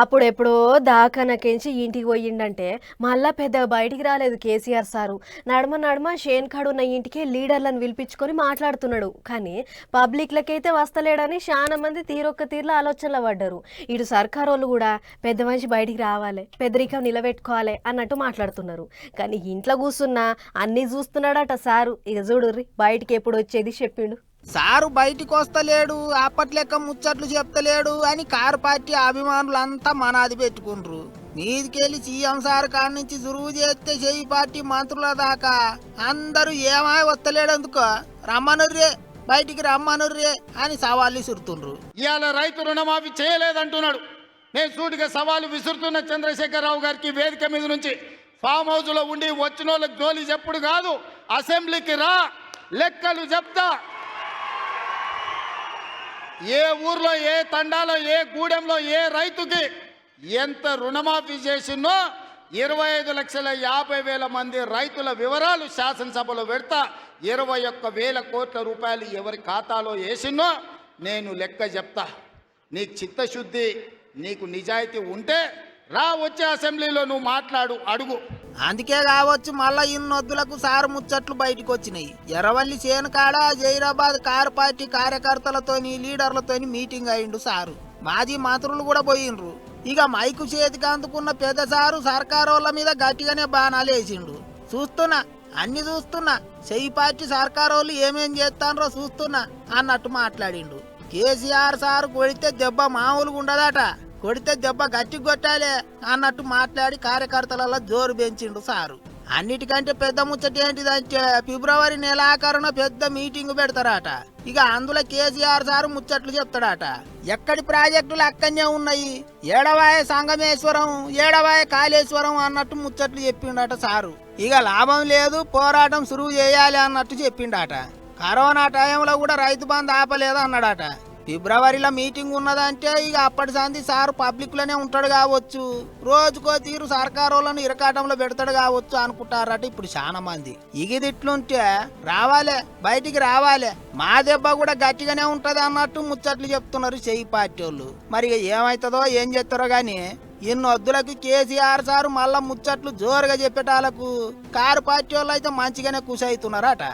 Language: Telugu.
అప్పుడు ఎప్పుడో దాకనకించి ఇంటికి పోయిండంటే మళ్ళా పెద్ద బయటికి రాలేదు కేసీఆర్ సారు. నడమ నడమ షేన్ కాడు ఉన్న ఇంటికి లీడర్లను పిలిపించుకొని మాట్లాడుతున్నాడు. కానీ పబ్లిక్లకైతే వస్తలేడని చాలా మంది తీరొక్క తీరులో ఆలోచనలో పడ్డారు. ఇటు సర్కార్ వాళ్ళు కూడా పెద్ద మనిషి బయటికి రావాలి పెద్దరికం నిలబెట్టుకోవాలి అన్నట్టు మాట్లాడుతున్నారు. కానీ ఇంట్లో కూర్చున్నా అన్నీ చూస్తున్నాడట సారు. ఇక చూడుర్రి బయటికి ఎప్పుడు వచ్చేది చెప్పిండు. సారు బయటికి వస్తలేడు అప్పట్లెక్క ముచ్చట్లు చెప్తలేడు అని కారు పార్టీ అభిమానులంతా మనాది పెట్టుకుండ్రు. నీదికెళ్ళి సీఎం సార్ కాడి నుంచి సురువు చేస్తే చెయ్యి పార్టీ మంత్రుల దాకా. అందరూ ఏమాయి వస్తలేడందుకో? రమ్మనుర్రే బయటికి రమ్మనుర్రే అని సవాళ్ళు విసురుతుండ్రు. ఇవాళ రైతు రుణమాఫీ చేయలేదంటున్నాడు. నేను సూటిగా సవాలు విసురుతున్న చంద్రశేఖరరావు గారికి వేదిక మీద నుంచి ఫామ్ హౌస్లో ఉండి వచ్చిన వాళ్ళకి జోలి చెప్పుడు కాదు అసెంబ్లీకి రా లెక్కలు చెప్తా. ఏ ఊర్లో ఏ తండాలో ఏ గూడెంలో ఏ రైతుకి ఎంత రుణమాఫీ చేసినో ఇరవై ఐదు లక్షల యాభై వేల మంది రైతుల వివరాలు శాసనసభలో పెడతా ఇరవై ఒక్క వేల కోట్ల రూపాయలు ఎవరి ఖాతాలో వేసినో నేను లెక్క చెప్తా. నీకు చిత్తశుద్ధి నీకు నిజాయితీ ఉంటే రా వచ్చే అసెంబ్లీలో నువ్వు మాట్లాడు అడుగు. అందుకే కావచ్చు మళ్ళా ఇన్నొద్దులకు సారు ముచ్చట్లు బయటకు వచ్చినాయి ఎర్రవల్లి చేను కాడ జైరాబాద్ కారు పార్టీ కార్యకర్తలతోని లీడర్లతోని మీటింగ్ అయిండు సారు. మాజీ మంత్రులు కూడా పోయిండ్రు. ఇక మైకు చేతికి అందుకున్న పెద్ద సారు సర్కారోళ్ళ మీద గట్టిగానే బాణాలు వేసిండు. చూస్తున్నా అన్ని చూస్తున్నా చెయ్యి పార్టీ సర్కారోళ్ళు ఏమేం చేస్తాన్రో చూస్తున్నా అన్నట్టు మాట్లాడిండు. కేసీఆర్ సారు కొడితే దెబ్బ మామూలుగా ఉండదట కొడితే దెబ్బ గట్టి కొట్టాలే అన్నట్టు మాట్లాడి కార్యకర్తలలో జోరు పెంచిండు సారు. అన్నిటికంటే పెద్ద ముచ్చట ఏంటిదంటే ఫిబ్రవరి నెలాఖరున పెద్ద మీటింగ్ పెడతారట. ఇక అందులో కేసీఆర్ సారు ముచ్చట్లు చెప్తాడట. ఎక్కడి ప్రాజెక్టులు అక్కడనే ఉన్నాయి? ఏడవాయ సంగమేశ్వరం ఏడవాయ కాళేశ్వరం అన్నట్టు ముచ్చట్లు చెప్పిండట సారు. ఇక లాభం లేదు పోరాటం సురువు చేయాలి అన్నట్టు చెప్పిండట. కరోనా టైంలో కూడా రైతు బంధు ఆపలేదు అన్నాడట ఫిబ్రవరిలో మీటింగ్ ఉన్నదంటే ఇక అప్పటి సంది సారు పబ్లిక్లోనే ఉంటాడు కావచ్చు. రోజుకో తీరు సర్కారోళ్ళను ఇరకాటంలో పెడతాడు కావచ్చు అనుకుంటారట ఇప్పుడు చాలా మంది. ఇగిది ఇట్లుంటే రావాలే బయటికి రావాలే. మా దెబ్బ కూడా గట్టిగానే ఉంటుంది అన్నట్టు ముచ్చట్లు చెప్తున్నారు చెయ్యి పార్టీ వాళ్ళు మరి ఏమవుతుందో ఏం చేస్తారో కానీ ఇన్ని వద్దులకు కేసీఆర్ సారు మళ్ళా ముచ్చట్లు జోరుగా చెప్పేటాలకు కారు పార్టీ వాళ్ళు అయితే మంచిగానే కుషి అవుతున్నారట